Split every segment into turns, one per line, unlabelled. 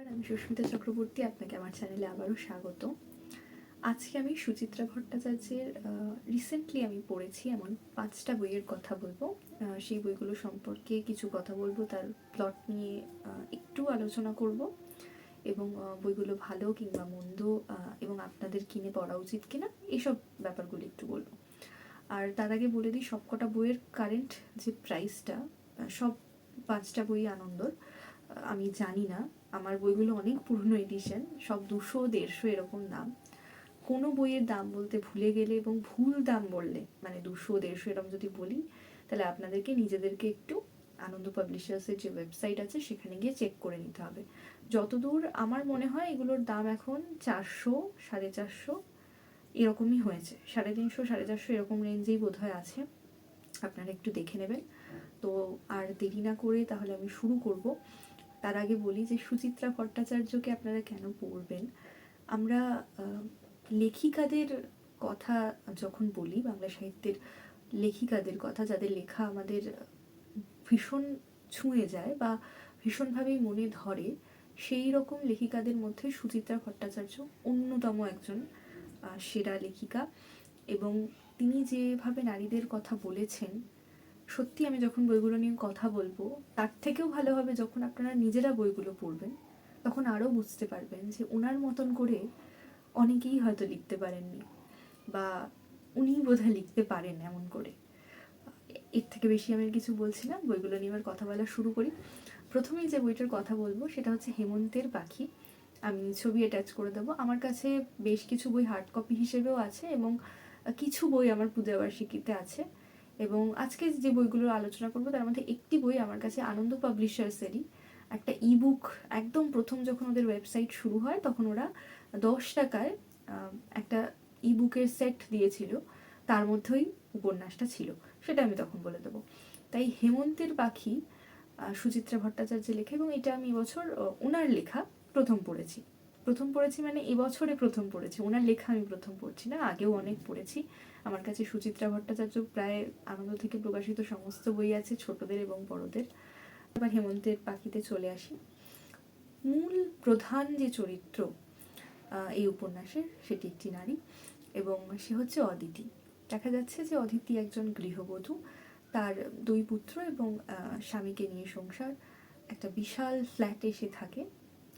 নমস্কার, আমি সুস্মিতা চক্রবর্তী, আপনাকে আমার চ্যানেলে আবারও স্বাগত। আজকে আমি সুচিত্রা ভট্টাচার্যের রিসেন্টলি আমি পড়েছি এমন পাঁচটা বইয়ের কথা বলব। সেই বইগুলো সম্পর্কে কিছু কথা বলব, তার প্লট নিয়ে একটু আলোচনা করব। এবং বইগুলো ভালো কিংবা মন্দ এবং আপনাদের কিনে পড়া উচিত কিনা এইসব ব্যাপারগুলো একটু বলব। আর তার আগে বলে দিই, সবকটা বইয়ের কারেন্ট যে প্রাইসটা সব পাঁচটা বই আনন্দর। আমি জানি না। আমার বইগুলো অনেক পুরনো এডিশন সব দুশো, দেড়শো এরকম দাম। কোনো বইয়ের দাম বলতে ভুলে গেলে এবং ভুল দাম বললে মানে দুশো, দেড়শো এরকম যদি বলি, তাহলে আপনাদেরকে নিজেদেরকে একটু আনন্দ পাবলিশার্সের যে ওয়েবসাইট আছে, সেখানে গিয়ে চেক করে নিতে হবে। যতদূর আমার মনে হয়, এগুলোর দাম এখন চারশো, সাড়ে চারশো এরকমই হয়েছে। সাড়ে তিনশো, সাড়ে চারশো এরকম রেঞ্জেই বোধ হয় আছে। আপনারা একটু দেখে নেবেন। তো আর দেরি না করে তাহলে আমি শুরু করব। তার আগে বলি যে সুচিত্রা ভট্টাচার্যকে আপনারা কেন পড়বেন? আমরা লেখিকাদের কথা যখন বলি, বাংলা সাহিত্যের লেখিকাদের কথা, যাদের লেখা আমাদের ভীষণ ছুঁয়ে যায় বা ভীষণভাবেই মনে ধরে, সেই রকম লেখিকাদের মধ্যে সুচিত্রা ভট্টাচার্য অন্যতম একজন সেরা লেখিকা। এবং তিনি যেভাবে নারীদের কথা বলেছেন সত্যি আমি যখন বইগুলো নিয়ে কথা বলব, তার থেকেও ভালো হবে যখন আপনারা নিজেরা বইগুলো পড়বেন, তখন আরও বুঝতে পারবেন যে ওনার মতন করে অনেকেই হয়তো লিখতে পারেননি বা উনি বোধহয় লিখতে পারেন এমন করে। এর থেকে বেশি আমি কিছু বলছি না, বইগুলো নিয়ে এবার কথা বলা শুরু করি। প্রথমেই যে বইটার কথা বলব, সেটা হচ্ছে হেমন্তের পাখি। আমি ছবি অ্যাটাচ করে দেবো। আমার কাছে বেশ কিছু বই হার্ড কপি হিসেবেও আছে এবং কিছু বই আমার পূজাবার্ষিকীতে আছে। এবং আজকে যে বইগুলো আলোচনা করব, তার মধ্যে একটি বই আমার কাছে আনন্দ পাবলিশার্সেরই একটা ইবুক একদম প্রথম যখন ওদের ওয়েবসাইট শুরু হয়, তখন ওরা দশ টাকায় একটা ইবুকের সেট দিয়েছিল। তার মধ্যেই উপন্যাসটা ছিল। সেটা আমি তখন বলে দেবো। তাই হেমন্তের পাখি সুচিত্রা ভট্টাচার্যের লেখা এবং এটা আমি এবছর ওনার লেখা প্রথম পড়েছি। প্রথম পড়েছি মানে এবছরে প্রথম পড়েছি। ওনার লেখা আমি প্রথম পড়ছি না, আগেও অনেক পড়েছি। আমার কাছে সুচিত্রা ভট্টাচার্য প্রায় আনন্দ থেকে প্রকাশিত সমস্ত বই আছে, ছোটদের এবং বড়দের। এবার হেমন্তের পাখিতে চলে আসি। মূল প্রধান যে চরিত্র এই উপন্যাসের, সেটি একটি নারী এবং সে হচ্ছে অদিতি। দেখা যাচ্ছে যে অদিতি একজন গৃহবধূ। তার দুই পুত্র এবং স্বামীকে নিয়ে সংসার, একটা বিশাল ফ্ল্যাটে সে থাকে।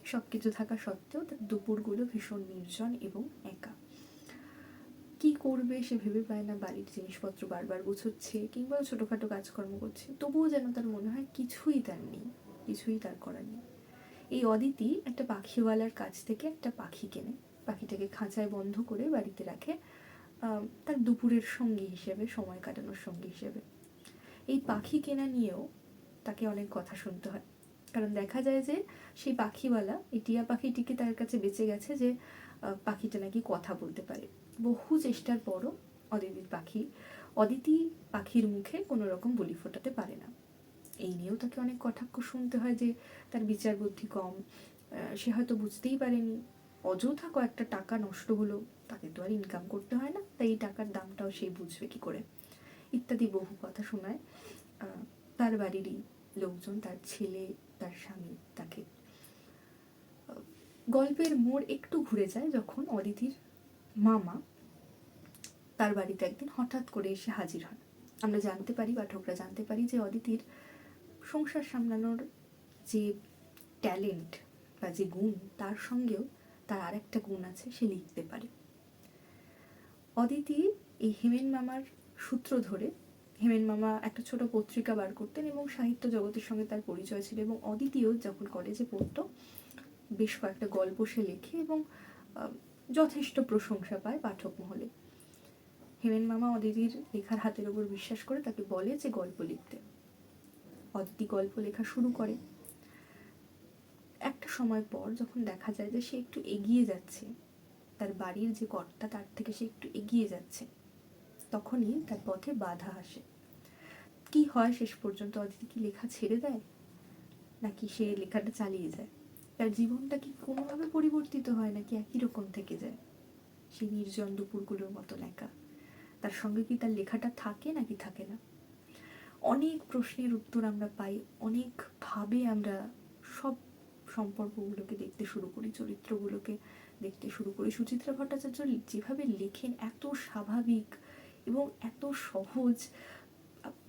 সব কিছু থাকা সত্ত্বেও তার দুপুরগুলো ভীষণ নির্জন এবং একা। কি করবে সে ভেবে পায় না, বাড়ির জিনিসপত্র বারবার গুছোচ্ছে কিংবা ছোটোখাটো কাজকর্ম করছে। তবুও যেন তার মনে হয় কিছুই তার নেই, কিছুই তার করার নেই। এই অদিতি একটা পাখিওয়ালার কাছ থেকে একটা পাখি কেনে। পাখিটাকে খাঁচায় বন্ধ করে বাড়িতে রাখে তার দুপুরের সঙ্গী হিসেবে, সময় কাটানোর সঙ্গী হিসেবে। এই পাখি কেনা নিয়েও তাকে অনেক কথা শুনতে হয়। কারণ দেখা যায় যে সেই পাখিওয়ালা, এই টিয়া পাখিটিকে তার কাছে বেঁচে গেছে যে পাখিটা নাকি কথা বলতে পারে। বহু চেষ্টার পরও অদিতির পাখি, অদিতি পাখির মুখে কোনো রকম বলি ফোটাতে পারে না। এই নিয়েও তাকে অনেক কটাক্ষ শুনতে হয় যে, তার বিচার বুদ্ধি কম সে হয়তো বুঝতেই পারেনি। অযথা কয়েকটা টাকা নষ্ট হলো তাকে তো আর ইনকাম করতে হয় না, তাই এই টাকার দামটাও সে বুঝবে কি করে। ইত্যাদি বহু কথা শোনায়। তার বাড়িরই লোকজন, তার ছেলে, তার স্বামী তাকে গল্পের মোড় একটু ঘুরে যায় যখন অদিতির মামা তার বাড়িতে একদিন হঠাৎ করে এসে হাজির হন। আমরা জানতে পারি পাঠকরা জানতে পারি যে অদিতির সংসার সামলানোর যে ট্যালেন্ট বা যে গুণ, তার সঙ্গেও তার আরেকটা গুণ আছে, সে লিখতে পারে। অদিতি এই হেমেন মামার সূত্র ধরে হেমেন মামা একটা ছোট পত্রিকা বার করতেন এবং সাহিত্য জগতের সঙ্গে তার পরিচয় ছিল এবং অদিতিও যখন কলেজে পড়তো, বেশ কয়েকটা গল্প সে লেখে এবং যথেষ্ট প্রশংসা পায় পাঠক মহলে। হেমেন মামা অদিতির লেখার হাতের ওপর বিশ্বাস করে তাকে বলে যে গল্প লিখতে। অদিতি গল্প লেখা শুরু করে। একটা সময় পর যখন দেখা যায় যে সে একটু এগিয়ে যাচ্ছে, তার বাড়ির যে কর্তা তার থেকে সে একটু এগিয়ে যাচ্ছে, তখনই তার পথে বাধা আসে। কি হয় শেষ পর্যন্ত? অদিতি কি লেখা ছেড়ে দেয়? নাকি সে লেখাটা চালিয়ে যায়? তার জীবনটা কি কোনোভাবে পরিবর্তিত হয় নাকি একই রকম থেকে যায়? সেই নির্জন দুপুরগুলোর মতো লেখা। তার সঙ্গে কি তার লেখাটা থাকে নাকি থাকে না? অনেক প্রশ্নের উত্তর আমরা পাই অনেকভাবে আমরা সব সম্পর্কগুলোকে দেখতে শুরু করি, চরিত্রগুলোকে দেখতে শুরু করি। সুচিত্রা ভট্টাচার্য যেভাবে লেখেন, এত স্বাভাবিক এবং এত সহজ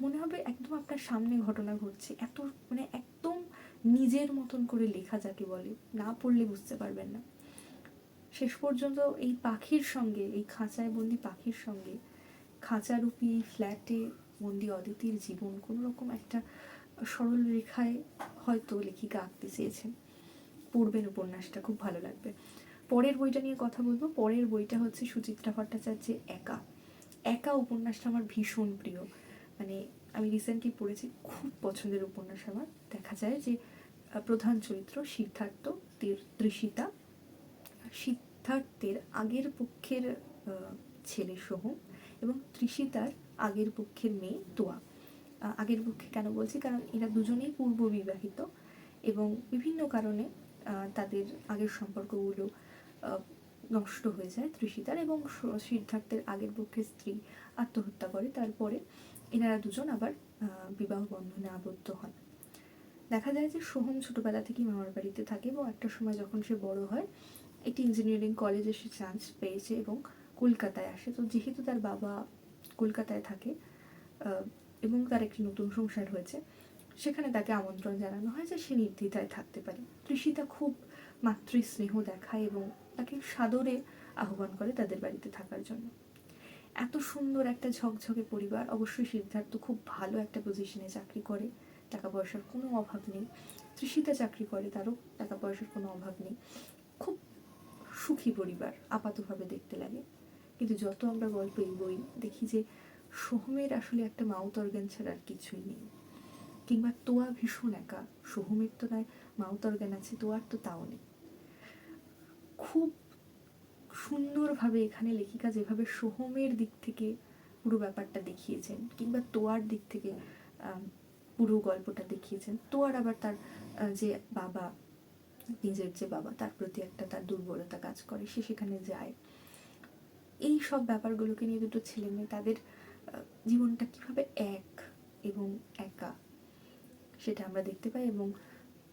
মনে হবে একদম আপনার সামনে ঘটনা ঘটছে। এত মানে একদম নিজের মতন করে লেখা যাকে বলে, না পড়লে বুঝতে পারবেন না। শেষ পর্যন্ত এই পাখির সঙ্গে, এই খাঁচায় বন্দি পাখির সঙ্গে খাঁচারূপী এই ফ্ল্যাটে বন্দি অদিতির জীবন কোনো রকম একটা সরল রেখায় হয়তো লেখিকা আঁকতে চেয়েছেন। পড়বেন উপন্যাসটা, খুব ভালো লাগবে। পরের বইটা নিয়ে কথা বলব। পরের বইটা হচ্ছে সুচিত্রা ভট্টাচার্যের একা। একা উপন্যাসটা আমার ভীষণ প্রিয়। মানে আমি রিসেন্টলি পড়েছি, খুব পছন্দের উপন্যাস আমার। দেখা যায় যে প্রধান চরিত্র সিদ্ধার্থ তৃষিতা সিদ্ধার্থের আগের পক্ষের ছেলে সোহম এবং তৃষিতার আগের পক্ষের মেয়ে তোয়া। আগের পক্ষে কেন বলছি? কারণ এরা দুজনেই পূর্ব বিবাহিত এবং বিভিন্ন কারণে তাদের আগের সম্পর্কগুলো নষ্ট হয়ে যায় তৃষিতার এবং সিদ্ধার্থের আগের পক্ষের স্ত্রী আত্মহত্যা করে। তারপরে এনারা দুজন আবার বিবাহ বন্ধনে আবদ্ধ হন। দেখা যায় যে সোহম ছোটবেলা থেকেই মামার বাড়িতে থাকে এবং একটা সময় যখন সে বড় হয়, একটি ইঞ্জিনিয়ারিং কলেজে সে চান্স পেয়েছে এবং কলকাতায় আসে। তো যেহেতু তার বাবা কলকাতায় থাকে এবং তার একটি নতুন সংসার হয়েছে, সেখানে তাকে আমন্ত্রণ জানানো হয় যে সে নির্দ্বিধায় থাকতে পারে। তৃষিতা খুব মাতৃস্নেহ দেখায় এবং তাকে সাদরে আহ্বান করে তাদের বাড়িতে থাকার জন্য। এত সুন্দর একটা ঝকঝকে পরিবার। অবশ্যই সিদ্ধার্থ খুব ভালো একটা পজিশনে চাকরি করে, টাকা পয়সার কোনো অভাব নেই। তৃষিতা চাকরি করে, তারও টাকা পয়সার কোনো অভাব নেই। খুব সুখী পরিবার, আপাতভাবে দেখতে লাগে। কিন্তু যত আমরা গল্প এগোই, দেখি যে সোহমের আসলে একটা মাউথ অর্গান ছাড়া আর কিছুই নেই। কিংবা তোয়া ভীষণ একা। সোহমের তো নয় মাউথ অর্গান আছে, তোয়ার তো তাও নেই। খুব সুন্দরভাবে এখানে লেখিকা যেভাবে সোহমের দিক থেকে পুরো ব্যাপারটা দেখিয়েছেন কিংবা তোয়ার দিক থেকে পুরো গল্পটা দেখিয়েছেন, তোয়ার আবার তার যে বাবা, নিজের যে বাবা, তার প্রতি একটা তার দুর্বলতা কাজ করে, সে সেখানে যায়। এই সব ব্যাপারগুলোকে নিয়ে দুটো ছেলে মেয়ে তাদের জীবনটা কীভাবে এক এবং একা, সেটা আমরা দেখতে পাই এবং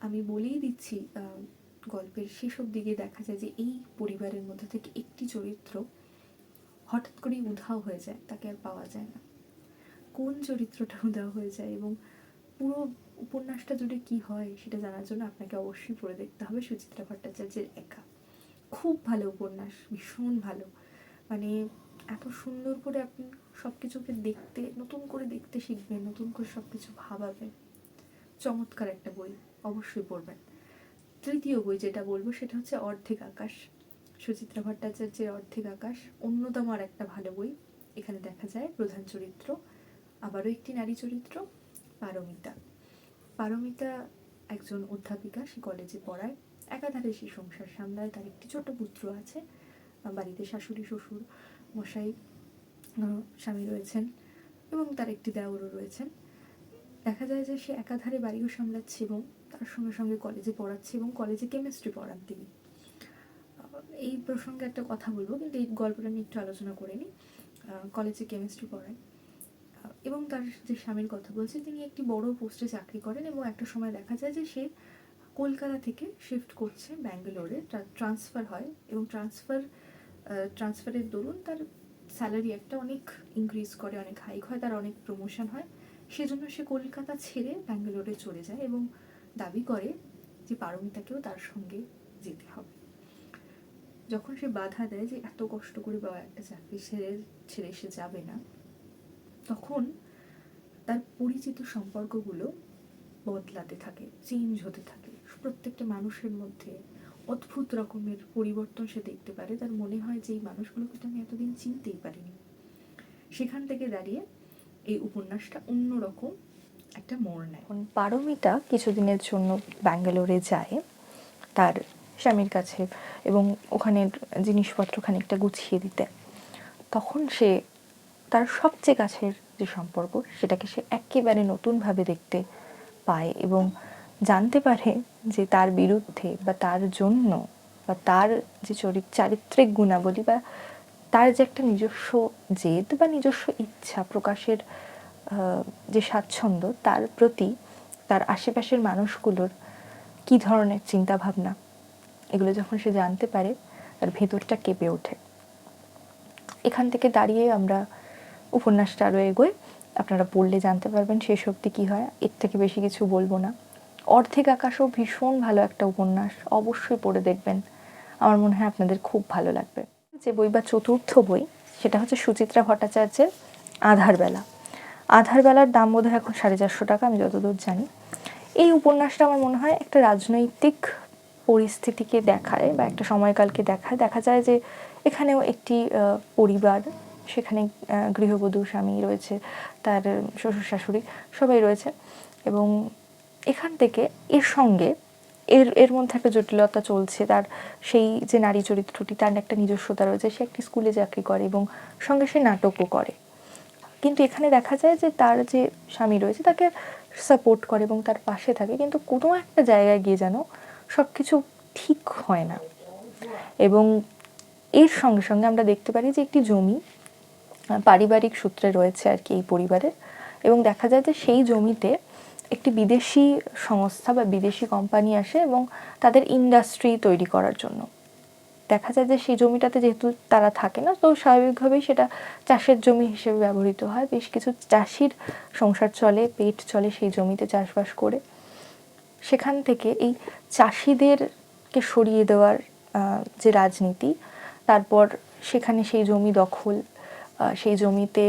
আমি বলেই দিচ্ছি গল্পের শেষব দিকে দেখা যায় যে এই পরিবারের মধ্যে থেকে একটি চরিত্র হঠাৎ করেই উধাও হয়ে যায়, তাকে আর পাওয়া যায় না। কোন চরিত্রটা উধাও হয়ে যায় এবং পুরো উপন্যাসটা জুড়ে কি হয় সেটা জানার জন্য আপনাকে অবশ্যই পড়ে দেখতে হবে সুচিত্রা ভট্টাচার্যের একা। খুব ভালো উপন্যাস, ভীষণ ভালো। মানে এত সুন্দর করে আপনি সব কিছুকে দেখতে, নতুন করে দেখতে শিখবেন, নতুন করে সব কিছু ভাবাবেন। চমৎকার একটা বই, অবশ্যই পড়বেন। তৃতীয় বই যেটা বলব সেটা হচ্ছে অর্ধেক আকাশ। সুচিত্রা ভট্টাচার্যের অর্ধেক আকাশ, অন্যতম আর একটা ভালো বই। এখানে দেখা যায় প্রধান চরিত্র, আবারও একটি নারী চরিত্র, পারমিতা। পারমিতা একজন অধ্যাপিকা, সে কলেজে পড়ায়। একাধারে সে সংসার সামলায়, তার একটি ছোট পুত্র আছে, বাড়িতে শাশুড়ি, শ্বশুর মশাই স্বামী রয়েছেন এবং তার একটি দেওরও রয়েছেন। দেখা যায় যে সে একাধারে বাড়িও সামলাচ্ছে এবং তার সঙ্গে সঙ্গে কলেজে পড়াচ্ছে এবং কলেজে কেমিস্ট্রি পড়ান তিনি। এই প্রসঙ্গে একটা কথা বলব, কিন্তু এই গল্পটা আমি একটু আলোচনা করে নিই। কলেজে কেমিস্ট্রি পড়ায়। এবং তার যে স্বামীর কথা বলছি, তিনি একটি বড় পোস্টে চাকরি করেন এবং একটা সময় দেখা যায় যে সে কলকাতা থেকে শিফট করছে ব্যাঙ্গালোরে। ট্রান্সফার হয় এবং ট্রান্সফার ট্রান্সফারের দরুন তার স্যালারি একটা অনেক ইনক্রিজ করে, অনেক হাইক হয়, তার অনেক প্রমোশন হয়। সেজন্য সে কলকাতা ছেড়ে ব্যাঙ্গালোরে চলে যায় এবং দাবি করে যে পারমিতাকেও তার সঙ্গে যেতে হবে। যখন সে বাধা দেয় যে এত কষ্ট করে বা একটা চাকরি ছেড়ে ছেড়ে সে যাবে না, তখন তার পরিচিত সম্পর্কগুলো বদলাতে থাকে চেঞ্জ হতে থাকে। প্রত্যেকটা মানুষের মধ্যে অদ্ভুত রকমের পরিবর্তন সে দেখতে পারে। তার মনে হয় যে এই মানুষগুলোকে তো আমি এতদিন চিনতেই পারিনি। সেখান থেকে দাঁড়িয়ে এই উপন্যাসটা অন্যরকম একটা মোড় নেয়।
পারমিতা কিছুদিনের জন্য ব্যাঙ্গালোরে যায়, তার স্বামীর কাছে এবং ওখানের জিনিসপত্র খানিকটা গুছিয়ে দিতে। তখন সে, তার সবচেয়ে কাছের যে সম্পর্ক, সেটাকে সে একেবারে নতুনভাবে দেখতে পায় এবং জানতে পারে যে তার বিরুদ্ধে বা তার জন্য বা তার যে চরিত, চারিত্রিক গুণাবলী বা তার যে একটা নিজস্ব জেদ বা নিজস্ব ইচ্ছা প্রকাশের যে স্বাচ্ছন্দ্য, তার প্রতি তার আশেপাশের মানুষগুলোর কী ধরনের চিন্তা ভাবনা এগুলো যখন সে জানতে পারে, তার ভেতরটা কেঁপে ওঠে। এখান থেকে দাঁড়িয়ে আমরা উপন্যাসটা আরও এগোয় আপনারা পড়লে জানতে পারবেন শেষ অবধি কী হয়। এর থেকে বেশি কিছু বলব না। অর্ধেক আকাশও ভীষণ ভালো একটা উপন্যাস। অবশ্যই পড়ে দেখবেন। আমার মনে হয় আপনাদের খুব ভালো লাগবে। যে বই বা চতুর্থ বই, সেটা হচ্ছে সুচিত্রা ভট্টাচার্যের আধারবেলা। আধারবেলার দাম বোধহয় এখন সাড়ে চারশো টাকা, আমি যতদূর জানি। এই উপন্যাসটা আমার মনে হয় একটা রাজনৈতিক পরিস্থিতিকে দেখায় বা একটা সময়কালকে দেখায়। দেখা যায় যে এখানেও একটি পরিবার, সেখানে গৃহবধূ স্বামী রয়েছে, তার শ্বশুর শাশুড়ি সবাই রয়েছে এবং এখান থেকে এর সঙ্গে এর এর মধ্যে একটা জটিলতা চলছে। তার সেই যে নারী চরিত্রটি, তার একটা নিজস্বতা রয়েছে, সে একটি স্কুলে চাকরি করে এবং সঙ্গে সে নাটকও করে। কিন্তু এখানে দেখা যায় যে তার যে স্বামী রয়েছে তাকে সাপোর্ট করে এবং তার পাশে থাকে, কিন্তু কোনো একটা জায়গায় গিয়ে যেন সব কিছু ঠিক হয় না। এবং এর সঙ্গে সঙ্গে আমরা দেখতে পারি যে একটি জমি পারিবারিক সূত্রে রয়েছে আর কি এই পরিবারের এবং দেখা যায় যে সেই জমিতে একটি বিদেশি সংস্থা বা বিদেশি কোম্পানি আসে এবং তাদের ইন্ডাস্ট্রি তৈরি করার জন্য। দেখা যায় যে সেই জমিটাতে যেহেতু তারা থাকে না, তো স্বাভাবিকভাবেই সেটা চাষের জমি হিসেবে ব্যবহৃত হয়। বেশ কিছু চাষির সংসার চলে, পেট চলে সেই জমিতে চাষবাস করে। সেখান থেকে এই চাষিদেরকে সরিয়ে দেওয়ার যে রাজনীতি, তারপর সেখানে সেই জমি দখল সেই জমিতে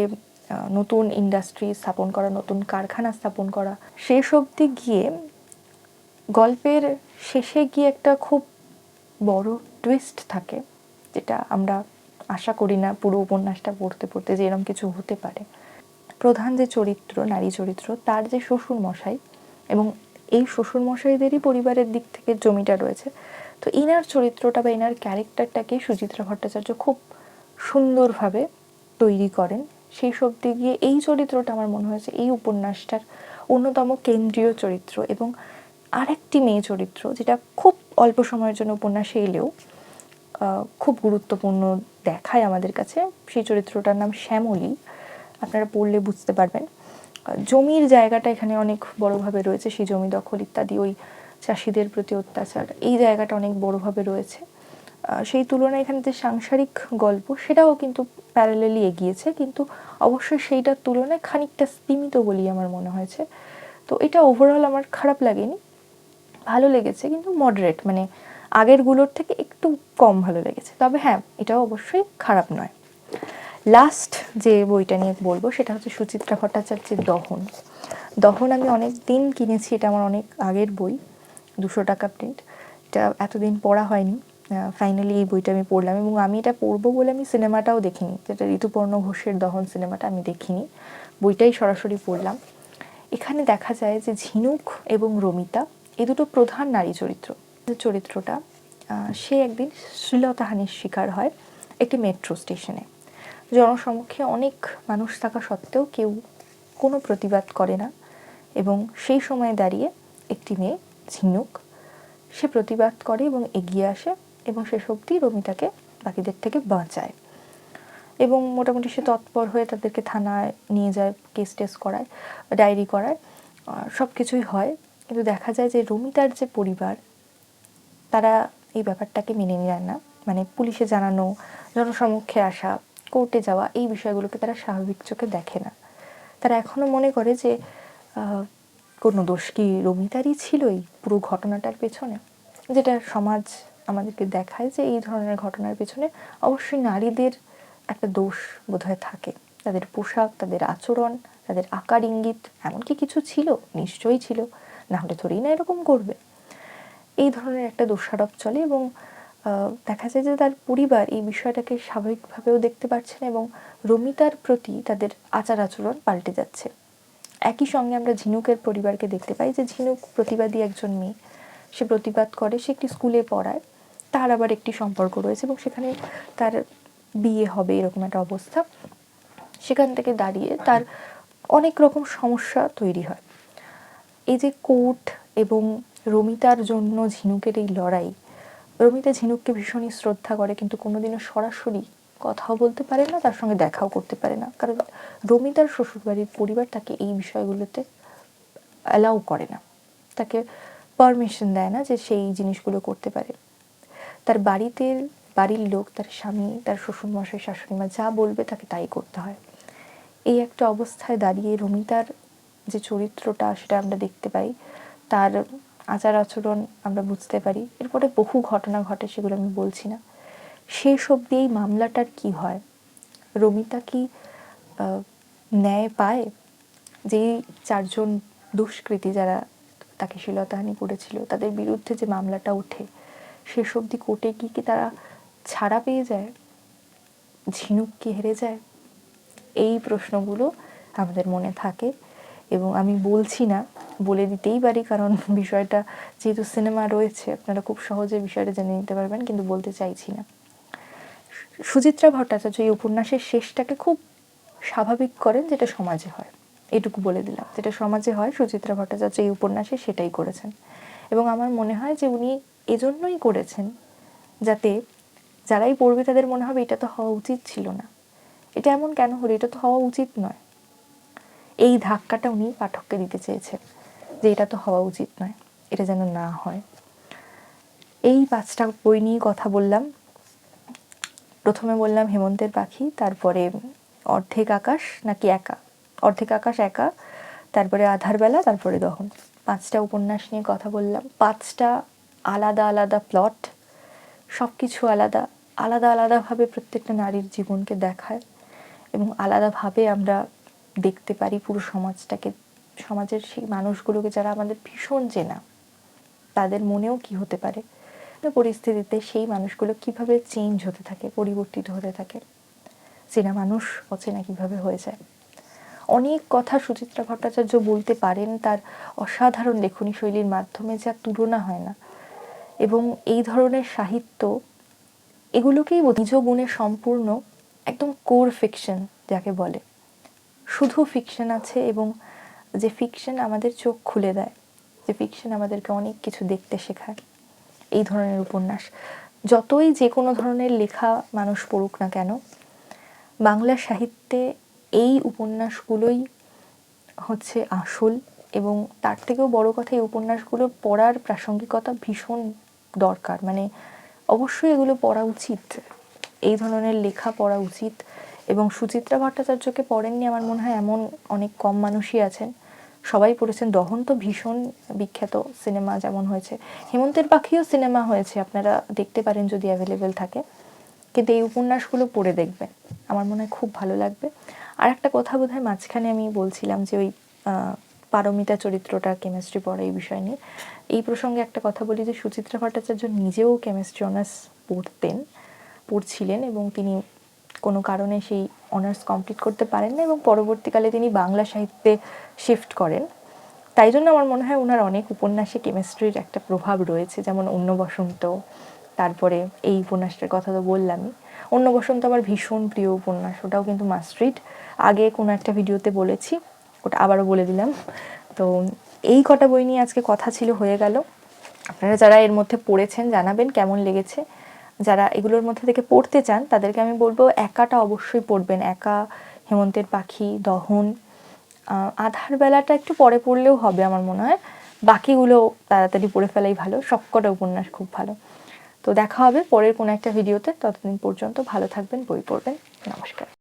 নতুন ইন্ডাস্ট্রি স্থাপন করা, নতুন কারখানা স্থাপন করা। শেষ অবধি গিয়ে গল্পের শেষে গিয়ে একটা খুব বড় টুইস্ট থাকে, যেটা আমরা আশা করি না পুরো উপন্যাসটা পড়তে পড়তে যে এরকম কিছু হতে পারে। প্রধান যে চরিত্র, নারী চরিত্র, তার যে শ্বশুর মশাই এবং এই শ্বশুর মশাইদেরই পরিবারের দিক থেকে জমিটা রয়েছে, তো ইনার চরিত্রটা বা ইনার ক্যারেক্টারটাকে সুচিত্রা ভট্টাচার্য খুব সুন্দরভাবে তৈরি করেন। সেই সব গিয়ে এই চরিত্রটা আমার মনে হয়েছে এই উপন্যাসটার অন্যতম কেন্দ্রীয় চরিত্র এবং আরেকটি মেয়ে চরিত্র, যেটা খুব অল্প সময়ের জন্য উপন্যাসে এলেও খুব গুরুত্বপূর্ণ দেখায় আমাদের কাছে। সেই চরিত্রটার নাম শ্যামলী। আপনারা পড়লে বুঝতে পারবেন। জমির জায়গাটা এখানে অনেক বড়োভাবে রয়েছে। সেই জমি দখল ইত্যাদি, ওই চাষিদের প্রতি অত্যাচার, এই জায়গাটা অনেক বড়োভাবে রয়েছে। সেই তুলনায় এখানে যে সাংসারিক গল্প, সেটাও কিন্তু প্যারালেলি এগিয়েছে। কিন্তু অবশ্যই সেইটার তুলনায় খানিকটা স্তীমিত বলেই আমার মনে হয়েছে। তো এটা ওভারঅল আমার খারাপ লাগেনি। ভালো লেগেছে, কিন্তু মডারেট মানে আগেরগুলোর থেকে একটু কম ভালো লেগেছে। তবে হ্যাঁ এটাও অবশ্যই খারাপ নয়। লাস্ট যে বইটা নিয়ে বলব, সেটা হচ্ছে সুচিত্রা ভট্টাচার্যের দহন। দহন আমি অনেক দিন কিনেছি, এটা আমার অনেক আগের বই, দুশো টাকা প্রিন্ট এটা এতদিন পড়া হয়নি। ফাইনালি এই বইটা আমি পড়লাম এবং আমি এটা পড়ব বলে আমি সিনেমাটাও দেখিনি। যেটা ঋতুপর্ণ ঘোষের দহন সিনেমাটা আমি দেখিনি। বইটাই সরাসরি পড়লাম। এখানে দেখা যায় যে ঝিনুক এবং রমিতা, এ দুটো প্রধান নারী চরিত্র। চরিত্রটা সে একদিন শ্লীলতাহানির শিকার হয় একটি মেট্রো স্টেশনে। জনসমক্ষে অনেক মানুষ থাকা সত্ত্বেও কেউ কোনো প্রতিবাদ করে না এবং সেই সময়ে দাঁড়িয়ে একটি মেয়ে, ঝিনুক, সে প্রতিবাদ করে এবং এগিয়ে আসে এবং শেষ অবধি রমিতাকে বাকিদের থেকে বাঁচায় এবং মোটামুটি সে তৎপর হয়ে তাদেরকে থানায় নিয়ে যায় কেস টেস করায় ডায়েরি করায় সব কিছুই হয়। কিন্তু দেখা যায় যে রমিতার যে পরিবার তারা এই ব্যাপারটাকে মেনে নেয় না। মানে পুলিশে জানানো, জনসমক্ষে আসা কোর্টে যাওয়া, এই বিষয়গুলোকে তারা স্বাভাবিক চোখে দেখে না। তারা এখনও মনে করে যে কোনো দোষ কি রমিতারই ছিল এই পুরো ঘটনাটার পেছনে? যেটা সমাজ আমাদেরকে দেখায় যে এই ধরনের ঘটনার পেছনে অবশ্যই নারীদের একটা দোষ বোধহয় থাকে। তাদের পোশাক, তাদের আচরণ, তাদের আকার ইঙ্গিত, এমনকি কিছু ছিল, নিশ্চয়ই ছিল। না হলে থোড়েই না এরকম করবে। এই ধরনের একটা দোষারোপ চলে এবং দেখা যায় যে তার পরিবার এই বিষয়টাকে স্বাভাবিকভাবেও দেখতে পারছে না এবং রমিতার প্রতি তাদের আচার আচরণ পাল্টে যাচ্ছে। একই সঙ্গে আমরা ঝিনুকের পরিবারকে দেখতে পাই যে ঝিনুক প্রতিবাদী একজন মেয়ে। সে প্রতিবাদ করে, সে একটি স্কুলে পড়ায়, তার আবার একটি সম্পর্ক রয়েছে এবং সেখানে তার বিয়ে হবে এরকম একটা অবস্থা। সেখান থেকে দাঁড়িয়ে তার অনেক রকম সমস্যা তৈরি হয়। এই যে কোর্ট এবং রমিতার জন্য ঝিনুকের এই লড়াই। রমিতা ঝিনুককে ভীষণই শ্রদ্ধা করে, কিন্তু কোনোদিনও সরাসরি কথাও বলতে পারে না, তার সঙ্গে দেখাও করতে পারে না। কারণ রমিতার শ্বশুরবাড়ির পরিবার তাকে এই বিষয়গুলোতে অ্যালাউ করে না। তাকে পারমিশন দেয় না যে সেই জিনিসগুলো করতে পারে। তার বাড়িতে, বাড়ির লোক, তার স্বামী, তার শ্বশুরমশাই, শাশুড়িমা যা বলবে তাকে তাই করতে হয়। এই একটা অবস্থায় দাঁড়িয়ে রমিতার যে চরিত্রটা সেটা আমরা দেখতে পাই, তার আচার আচরণ আমরা বুঝতে পারি। এরপরে বহু ঘটনা ঘটে, সেগুলো আমি বলছি না। শেষ অবধি এই মামলাটার কি হয়? রমিতা কি ন্যায় পায়? যেই চারজন দুষ্কৃতী যারা তাকে শ্লীলতাহানি করেছিল, তাদের বিরুদ্ধে যে মামলাটা ওঠে, শেষ অবধি কোর্টে কি কি তারা ছাড়া পেয়ে যায়? ঝিনুক কি হেরে যায়? এই প্রশ্নগুলো আমাদের মনে থাকে। এবং আমি বলছি না, বলে দিতেই পারি কারণ বিষয়টা যেহেতু সিনেমা রয়েছে, আপনারা খুব সহজে বিষয়টা জেনে নিতে পারবেন, কিন্তু বলতে চাইছি না। সুচিত্রা ভট্টাচার্য এই উপন্যাসের শেষটাকে খুব স্বাভাবিক করেন যেটা সমাজে হয়। এটুকু বলে দিলাম, যেটা সমাজে হয়, সুচিত্রা ভট্টাচার্য এই উপন্যাসে সেটাই করেছেন। এবং আমার মনে হয় যে উনি এজন্যই করেছেন যাতে যারাই পড়বে তাদের মনে হবে এটা তো হওয়া উচিত ছিল না। এটা এমন কেন হলো? এটা তো হওয়া উচিত নয়। এই ধাক্কাটা উনি পাঠককে দিতে চেয়েছেন, যে এটা তো হওয়া উচিত নয়, এটা যেন না হয়। এই পাঁচটা বই নিয়ে কথা বললাম। প্রথমে বললাম হেমন্তের পাখি, তারপরে অর্ধেক আকাশ, নাকি একা? অর্ধেক আকাশ, একা, তারপরে আধার বেলা, তারপরে দহন। পাঁচটা উপন্যাস নিয়ে কথা বললাম। পাঁচটা আলাদা আলাদা প্লট সব কিছু আলাদা আলাদা আলাদাভাবে প্রত্যেকটা নারীর জীবনকে দেখায় এবং আলাদাভাবে আমরা দেখতে পারি পুরো সমাজটাকে, সমাজের সেই মানুষগুলোকে যারা আমাদের ভীষণ চেনা, তাদের মনেও কি হতে পারে? পরিস্থিতিতে সেই মানুষগুলো কীভাবে চেঞ্জ হতে থাকে, পরিবর্তিত হতে থাকে? চেনা মানুষ অচেনা কীভাবে হয়ে যায়? অনেক কথা সুচিত্রা ভট্টাচার্য বলতে পারেন, তার অসাধারণ লেখনী শৈলীর মাধ্যমে যা তুলনা হয় না। এবং এই ধরনের সাহিত্য এগুলোকেই নিজ গুণে সম্পূর্ণ একদম কোর ফিকশন যাকে বলে। শুধু ফিকশন আছে এবং যে ফিকশন আমাদের চোখ খুলে দেয়, যে ফিকশন আমাদেরকে অনেক কিছু দেখতে শেখায়, এই ধরনের উপন্যাস। যতই যে কোনো ধরনের লেখা মানুষ পড়ুক না কেন, বাংলা সাহিত্যে এই উপন্যাসগুলোই হচ্ছে আসল এবং তার থেকেও বড় কথা এই উপন্যাসগুলো পড়ার প্রাসঙ্গিকতা ভীষণ দরকার। মানে অবশ্যই এগুলো পড়া উচিত, এই ধরনের লেখা পড়া উচিত। এবং সুচিত্রা ভট্টাচার্যকে পড়েননি আমার মনে হয় এমন অনেক কম মানুষই আছেন। সবাই পড়েছেন দহন তো ভীষণ বিখ্যাত সিনেমা যেমন হয়েছে। হেমন্তের পাখিও সিনেমা হয়েছে, আপনারা দেখতে পারেন যদি অ্যাভেলেবেল থাকে। কিন্তু এই উপন্যাসগুলো পড়ে দেখবেন, আমার মনে হয় খুব ভালো লাগবে। আর একটা কথা বোধ হয় মাঝখানে আমি বলছিলাম যে ওই পারমিতা চরিত্রটা কেমিস্ট্রি পড়ে এই বিষয় নিয়ে। এই প্রসঙ্গে একটা কথা বলি যে সুচিত্রা ভট্টাচার্য নিজেও কেমিস্ট্রি অনার্স পড়তেন, পড়ছিলেন এবং তিনি কোনো কারণে সেই অনার্স কমপ্লিট করতে পারেন না এবং পরবর্তীকালে তিনি বাংলা সাহিত্যে শিফট করেন। তাই জন্য আমার মনে হয় ওনার অনেক উপন্যাসে কেমিস্ট্রির একটা প্রভাব রয়েছে, যেমন অন্য বসন্ত, তারপরে এই উপন্যাসটার কথা তো বললামই। অন্য বসন্ত আমার ভীষণ প্রিয় উপন্যাস, ওটাও কিন্তু মাস্ট্রিট আগে কোনো একটা ভিডিওতে বলেছি, ওটা আবারও বলে দিলাম। তো এই কটা বই নিয়ে আজকে কথা ছিল হয়ে গেল। আপনারা যারা এর মধ্যে পড়েছেন জানাবেন কেমন লেগেছে। যারা এগুলোর মধ্যে থেকে পড়তে চান, তাদেরকে আমি বলব একাটা অবশ্যই পড়বেন। একা, হেমন্তের পাখি, দহন আধার বেলাটা একটু পরে পড়লেও হবে আমার মনে হয়। বাকিগুলো তাড়াতাড়ি পড়ে ফেলাই ভালো, সবকটা উপন্যাস খুব ভালো। তো দেখা হবে পরের কোনো একটা ভিডিওতে, ততদিন পর্যন্ত ভালো থাকবেন, বই পড়বেন। নমস্কার।